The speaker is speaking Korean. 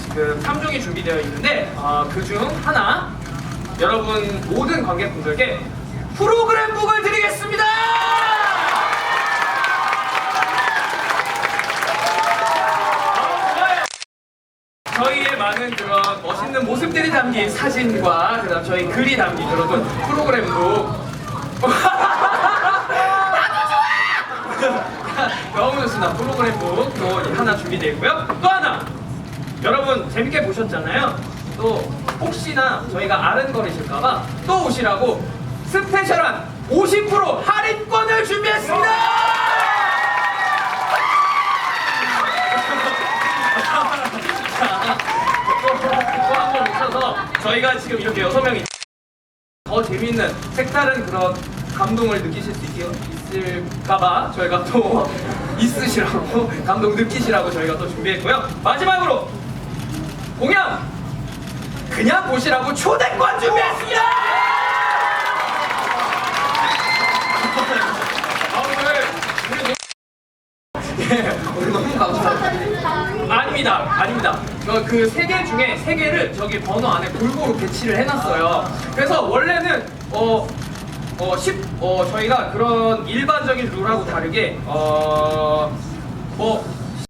지금 3종이 준비되어 있는데 그 중 하나 여러분 모든 관객분들께 프로그램북을 드리겠습니다. 아, 좋아요. 저희의 많은 그런 멋있는 모습들이 담긴 사진과 그다음 저희 글이 담긴 또 프로그램북 너무 좋습니다. 프로그램북 또 하나 준비되어 있고요. 또 하나 여러분 재밌게 보셨잖아요. 또 혹시나 저희가 아른거리실까봐 또 오시라고 스페셜한 50% 할인권을 준비했습니다. 또 한번 오셔서 저희가 지금 이렇게 여섯 명이 더 재밌는 색다른 그런 감동을 느끼실 수 있, 있을까봐 저희가 또 있으시라고 감동 느끼시라고 저희가 또 준비했고요. 마지막으로 공연 그냥 보시라고 초대권 준비했습니다. 예. 아닙니다, 아닙니다. 그 세 개 중에 세 개를 저기 번호 안에 골고루 배치를 해놨어요. 그래서 원래는 어. 어, 10, 어, 저희가 그런 일반적인 룰하고 다르게, 어, 뭐,